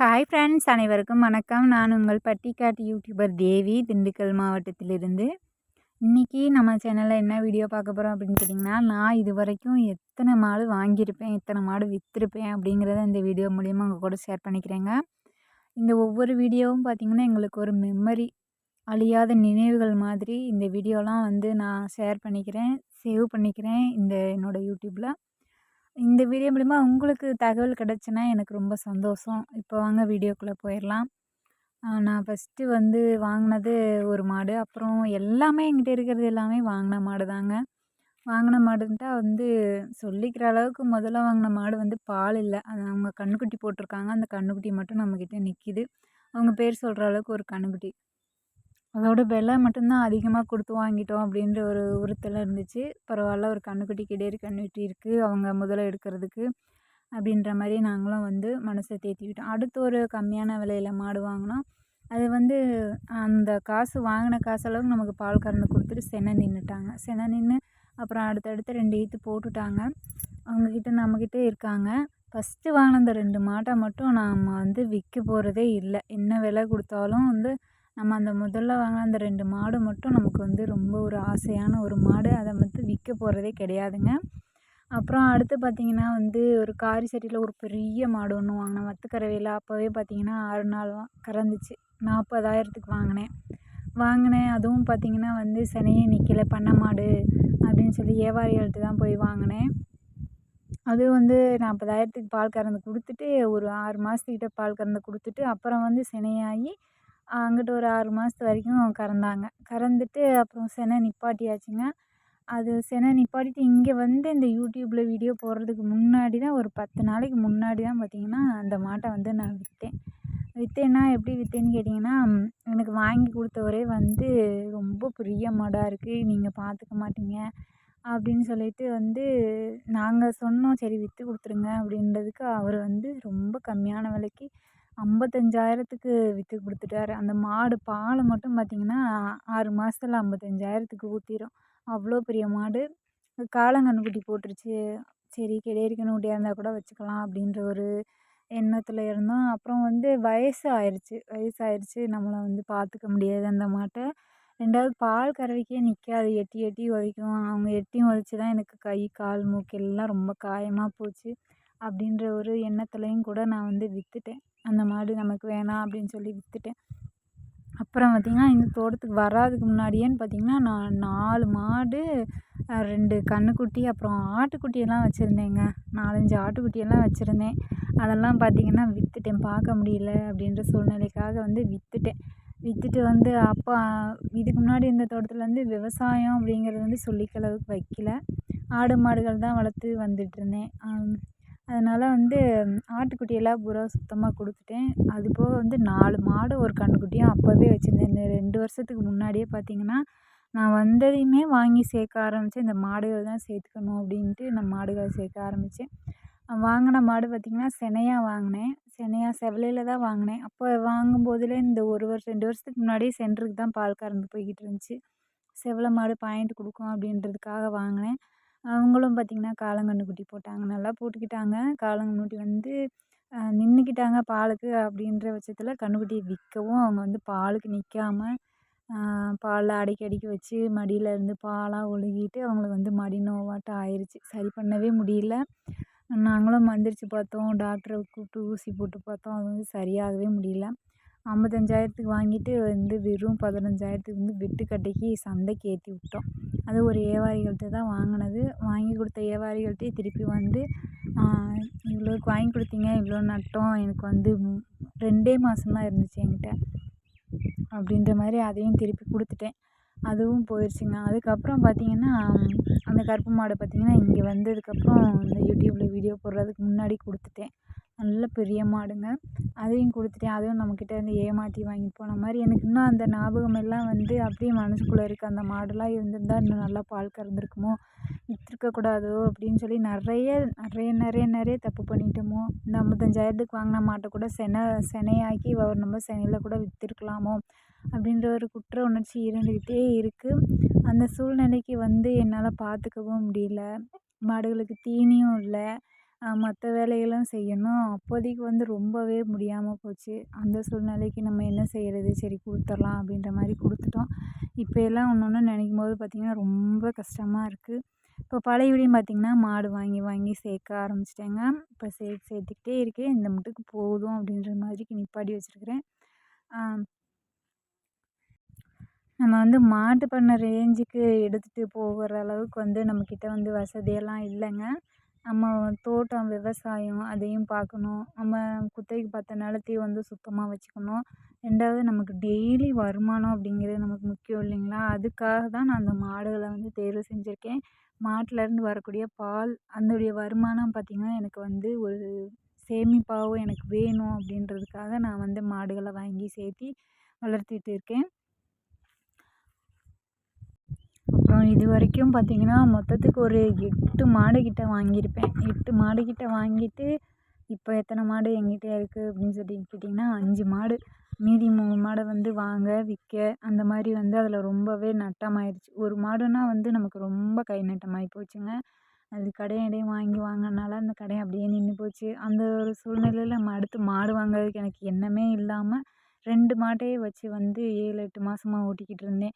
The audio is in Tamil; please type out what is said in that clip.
ஹாய் ஃப்ரெண்ட்ஸ் அனைவருக்கும் வணக்கம். நான் உங்கள் பட்டிக்காட்டு யூடியூபர் தேவி திண்டுக்கல் மாவட்டத்திலிருந்து. இன்றைக்கி நம்ம சேனலில் என்ன வீடியோ பார்க்க போகிறோம் அப்படின்னு கேட்டிங்கன்னா நான் இது வரைக்கும் எத்தனை மாடு வாங்கியிருப்பேன் எத்தனை மாடு விற்றுருப்பேன் அப்படிங்கிறத இந்த வீடியோ மூலிமா உங்கள் கூட ஷேர் பண்ணிக்கிறேங்க. இந்த ஒவ்வொரு வீடியோவும் பார்த்திங்கன்னா எங்களுக்கு ஒரு மெமரி அழியாத நினைவுகள் மாதிரி இந்த வீடியோலாம் வந்து நான் ஷேர் பண்ணிக்கிறேன் சேவ் பண்ணிக்கிறேன் இந்த என்னோடய யூடியூப்பில் இந்த வீடியோ மூலிமா உங்களுக்கு தகவல் கிடச்சுன்னா எனக்கு ரொம்ப சந்தோஷம். இப்போ வாங்க வீடியோக்குள்ளே போயிடலாம் நான் ஃபஸ்ட்டு வந்து வாங்கினது ஒரு மாடு. அப்புறம் எல்லாமே என்கிட்ட இருக்கிறது எல்லாமே வாங்கின மாடு தாங்க. வாங்கின மாடுன்ட்டா வந்து சொல்லிக்கிற அளவுக்கு முதல்ல வாங்கின மாடு வந்து பால் இல்லை. அது அவங்க கன்றுக்குட்டி போட்டிருக்காங்க. அந்த கன்றுக்குட்டி மட்டும் நம்மக்கிட்ட நிற்கிது அவங்க பேர் சொல்கிற அளவுக்கு ஒரு கன்றுக்குட்டி அதோட விலை மட்டும்தான் அதிகமாக கொடுத்து வாங்கிட்டோம் அப்படின்ற ஒரு உறுத்தல் இருந்துச்சு. பரவாயில்ல ஒரு கன்றுக்குட்டி கிடேரி கன்றுக்குட்டி இருக்குது அவங்க முதலை எடுக்கிறதுக்கு அப்படின்ற மாதிரி நாங்களும் வந்து மனசை தேற்றிக்கிட்டோம் அடுத்து ஒரு கம்மியான விலையில் மாடு வாங்கினோம் அது வந்து அந்த காசு வாங்கின காசளவுக்கு நமக்கு பால் கறந்து கொடுத்துட்டு செனை நின்றுட்டாங்க செனை நின்று அப்புறம் அடுத்தடுத்து ரெண்டு ஈத்து போட்டுட்டாங்க. அவங்கக்கிட்ட நம்மக்கிட்ட இருக்காங்க. ஃபஸ்ட்டு வாங்கின அந்த ரெண்டு மாட்டை மட்டும் நாம் வந்து விற்க போகிறதே இல்லை. என்ன விலை கொடுத்தாலும் வந்து நம்ம அந்த முதல்ல வாங்கின அந்த ரெண்டு மாடு மட்டும் நமக்கு வந்து ரொம்ப ஒரு ஆசையான ஒரு மாடு. அதை மட்டும் விற்க போகிறதே கிடையாதுங்க. அப்புறம் அடுத்து பார்த்திங்கன்னா வந்து ஒரு காரி சட்டியில் ஒரு பெரிய மாடு ஒன்று வாங்கினேன். வத்துக்கரவையில் அப்போவே பார்த்திங்கன்னா ஆறு நாள் கறந்துச்சு. நாற்பதாயிரத்துக்கு வாங்கினேன். வாங்கினேன். அதுவும் பார்த்திங்கன்னா வந்து சனையே நிற்கல பண்ணை மாடு அப்படின்னு சொல்லி ஏவாரிகள்கிட்ட தான் போய் வாங்கினேன். அது வந்து நாற்பதாயிரத்துக்கு பால் கறந்து கொடுத்துட்டு ஒரு ஆறு மாதத்துக்கிட்ட பால் கறந்து கொடுத்துட்டு அப்புறம் வந்து சினையாகி அங்கிட்டு ஒரு ஆறு மாதத்து வரைக்கும் கறந்தாங்க. கறந்துட்டு அப்புறம் செனை நிப்பாட்டியாச்சுங்க. அது செனை நிப்பாட்டிட்டு இங்கே வந்து இந்த யூடியூப்பில் வீடியோ போடுறதுக்கு முன்னாடி தான் ஒரு பத்து நாளைக்கு முன்னாடி தான் பார்த்திங்கன்னா அந்த மாட்டை வந்து நான் விற்றேன் விற்றேன்னா எப்படி விற்றேன்னு கேட்டிங்கன்னா எனக்கு வாங்கி கொடுத்தவரே வந்து ரொம்ப பெரிய மாடாக இருக்குது நீங்கள் பார்த்துக்க மாட்டீங்க அப்படின்னு சொல்லிட்டு வந்து நாங்கள் சொன்னோம் சரி விற்று கொடுத்துருங்க அப்படின்றதுக்கு அவர் வந்து ரொம்ப கம்மியான விலைக்கு ஐம்பத்தஞ்சாயிரத்துக்கு விற்று கொடுத்துட்டாரு. அந்த மாடு பால் மட்டும் பார்த்திங்கன்னா ஆறு மாதத்துல ஐம்பத்தஞ்சாயிரத்துக்கு ஊற்றிரும் அவ்வளோ பெரிய மாடு. காளங்கன்றுக்குட்டி போட்டுருச்சு. சரி கிடேரி கன்றுக்குட்டியாக இருந்தால் கூட வச்சுக்கலாம் அப்படின்ற ஒரு எண்ணத்தில் இருந்தோம். அப்புறம் வந்து வயசு ஆயிடுச்சு வயசு ஆயிடுச்சு நம்மளை வந்து பார்த்துக்க முடியாது அந்த மாட்டை. ரெண்டாவது பால் கறவைக்கே நிற்காது எட்டி எட்டி உதைக்கும். அவங்க எட்டியும் உதச்சி தான் எனக்கு கை கால் மூக்கு எல்லாம் ரொம்ப காயமாக போச்சு. அப்படின்ற ஒரு எண்ணத்துலேயும் கூட நான் வந்து விற்றுட்டேன் அந்த மாடு நமக்கு வேணாம் அப்படின்னு சொல்லி விற்றுட்டேன் அப்புறம் பார்த்திங்கன்னா இந்த தோட்டத்துக்கு வராதுக்கு முன்னாடியேன்னு பார்த்திங்கன்னா நான் நாலு மாடு ரெண்டு கன்றுக்குட்டி அப்புறம் ஆட்டுக்குட்டியெல்லாம் வச்சுருந்தேங்க. நாலஞ்சு ஆட்டுக்குட்டியெல்லாம் வச்சுருந்தேன். அதெல்லாம் பார்த்திங்கன்னா விற்றுட்டேன் பார்க்க முடியல அப்படின்ற சூழ்நிலைக்காக வந்து விற்றுட்டேன் விற்றுட்டு வந்து அப்போ இதுக்கு முன்னாடி இந்த தோட்டத்தில் வந்து விவசாயம் அப்படிங்கிறது வந்து சொல்லிக்க அளவுக்கு வைக்கல. ஆடு மாடுகள் தான் வளர்த்து வந்துட்டுருந்தேன் அதனால் வந்து ஆட்டுக்குட்டியெல்லாம் பூரா சுத்தமாக கொடுத்துட்டேன். அது போக வந்து நாலு மாடு ஒரு கன்றுக்குட்டியும் அப்போவே வச்சுருந்தேன். இந்த ரெண்டு வருஷத்துக்கு முன்னாடியே பார்த்திங்கன்னா நான் வந்ததையுமே வாங்கி சேர்க்க ஆரம்பித்தேன் இந்த மாடுகள் தான் சேர்த்துக்கணும் அப்படின்ட்டு நான் மாடுகளை சேர்க்க ஆரம்பித்தேன் வாங்கின மாடு பார்த்திங்கன்னா செனையாக வாங்கினேன். செனையாக செவலையில் தான் வாங்கினேன். அப்போ வாங்கும் வாங்கும்போதுலே இந்த ஒரு வருஷம் ரெண்டு வருஷத்துக்கு முன்னாடியே சென்டருக்கு தான் பால் கறந்து போய்கிட்டு இருந்துச்சு. செவலை மாடு பாயிண்ட் கொடுக்கும் அப்படின்றதுக்காக வாங்கினேன். அவங்களும் பார்த்திங்கன்னா காளங்கன்றுக்குட்டி போட்டாங்க. நல்லா போட்டுக்கிட்டாங்க. காளங்கன்றுக்குட்டி வந்து நின்றுக்கிட்டாங்க பாலுக்கு அப்படின்ற பட்சத்தில் கன்றுக்குட்டியை விற்கவும் அவங்க வந்து பாலுக்கு நிற்காம பாலில் அடக்கி அடக்கி வச்சு மடியில் இருந்து பாலாக ஒழுகிட்டு அவங்களுக்கு வந்து மடி நோவாட்டம் ஆயிடுச்சு சரி பண்ணவே முடியல. நாங்களும் மந்திரிச்சு பார்த்தோம். டாக்டரை கூப்பிட்டு ஊசி போட்டு பார்த்தோம். அது வந்து சரியாகவே முடியல. ஐம்பத்தஞ்சாயிரத்துக்கு வாங்கிட்டு வந்து வெறும் பதினஞ்சாயிரத்துக்கு வந்து வெட்டுக்கட்டைக்கு சந்தைக்கு ஏற்றி விட்டோம். அது ஒரு வியாபாரிகள்கிட்ட தான் வாங்கினது. வாங்கி கொடுத்த வியாபாரிகள்கிட்டயே திருப்பி வந்து இவ்வளோக்கு வாங்கி கொடுத்தீங்க இவ்வளோ நட்டோம் எனக்கு வந்து ரெண்டே மாதம்தான் இருந்துச்சு என்கிட்ட அப்படின்ற மாதிரி அதையும் திருப்பி கொடுத்துட்டேன். அதுவும் போயிடுச்சுங்க அதுக்கப்புறம் பார்த்திங்கன்னா அந்த கருப்பு மாடை பார்த்திங்கன்னா இங்கே வந்ததுக்கப்புறம் இந்த யூடியூப்பில் வீடியோ போடுறதுக்கு முன்னாடி கொடுத்துட்டேன். நல்ல பெரிய மாடுங்க. அதையும் கொடுத்துட்டேன். அதுவும் நம்மக்கிட்ட இருந்து ஏமாற்றி வாங்கிட்டு போன மாதிரி. எனக்கு இன்னும் அந்த ஞாபகம் எல்லாம் வந்து அப்படியே மனசுக்குள்ளே இருக்குது அந்த மாடுலாம் இருந்திருந்தா இன்னும் நல்லா பால் கறந்துருக்குமோ? விற்றுருக்கக்கூடாதோ அப்படின்னு சொல்லி நிறைய நிறைய நிறைய நிறைய தப்பு பண்ணிட்டோமோ? இந்த ஐம்பத்தஞ்சாயிரத்துக்கு வாங்கின மாட்டை கூட செனை செனையாக்கி ஒரு நம்ம செனையில் கூட விற்றுருக்கலாமோ அப்படின்ற ஒரு குற்ற உணர்ச்சி இருந்துக்கிட்டே இருக்குது அந்த சூழ்நிலைக்கு வந்து என்னால் பார்த்துக்கவும் முடியல. மாடுகளுக்கு தீனியும் இல்லை. மற்ற வேலைகளும் செய்யணும். அப்போதைக்கு வந்து ரொம்பவே முடியாமல் போச்சு. அந்த சூழ்நிலைக்கு நம்ம என்ன செய்கிறது சரி கொடுத்துர்லாம் அப்படின்ற மாதிரி கொடுத்துட்டோம். இப்போ எல்லாம் ஒன்று ஒன்று நினைக்கும் போது பார்த்திங்கன்னா ரொம்ப கஷ்டமாக இருக்குது இப்போ பழையபடியும் பார்த்திங்கன்னா மாடு வாங்கி வாங்கி சேர்க்க ஆரம்பிச்சிட்டேங்க. இப்போ சேர்த்து சேர்த்துக்கிட்டே இருக்கேன். இந்த மட்டுக்கு போதும் அப்படின்ற மாதிரிக்கு நிப்பாடி வச்சுருக்கிறேன். நம்ம வந்து மாட்டு பண்ணை ரேஞ்சுக்கு எடுத்துகிட்டு போகிற அளவுக்கு வந்து நம்மக்கிட்ட வந்து வசதியெல்லாம் இல்லைங்க. நம்ம தோட்டம் விவசாயம் அதையும் பார்க்கணும். நம்ம குத்தகைக்கு பார்த்த நிலத்தையும் வந்து சுத்தமாக வச்சுக்கணும். ரெண்டாவது நமக்கு டெய்லி வருமானம் அப்படிங்கிறது நமக்கு முக்கியம் இல்லைங்களா? அதுக்காக தான் நான் அந்த மாடுகளை வந்து தேர்வு செஞ்சுருக்கேன். மாட்டுலேருந்து வரக்கூடிய பால் அதனுடைய வருமானம் பார்த்திங்கன்னா எனக்கு வந்து ஒரு சேமிப்பாகவும் எனக்கு வேணும் அப்படின்றதுக்காக நான் வந்து மாடுகளை வாங்கி சேர்த்தி வளர்த்திட்டு இருக்கேன். அப்புறம் இது வரைக்கும் பார்த்திங்கன்னா மொத்தத்துக்கு ஒரு எட்டு மாடு வாங்கியிருப்பேன். எட்டு மாடு வாங்கிட்டு இப்போ எத்தனை மாடு எங்கிட்ட இருக்குது அப்படின்னு சொல்லி கேட்டிங்கன்னா அஞ்சு மாடு. மீதி மூணு மாடை வந்து வாங்க விற்க அந்த மாதிரி வந்து அதில் ரொம்பவே நட்டமாயிடுச்சு ஒரு மாடுன்னா வந்து நமக்கு ரொம்ப கை நட்டமாகி போச்சுங்க. அது கடையை இடையும் வாங்கி வாங்கினால அந்த கடையை அப்படியே நின்று போச்சு. அந்த ஒரு சூழ்நிலையில் நம்ம அடுத்து மாடு வாங்குறதுக்கு எனக்கு எண்ணமே இல்லாமல் ரெண்டு மாட்டையே வச்சு வந்து ஏழு எட்டு மாதமா ஓட்டிக்கிட்டு இருந்தேன்.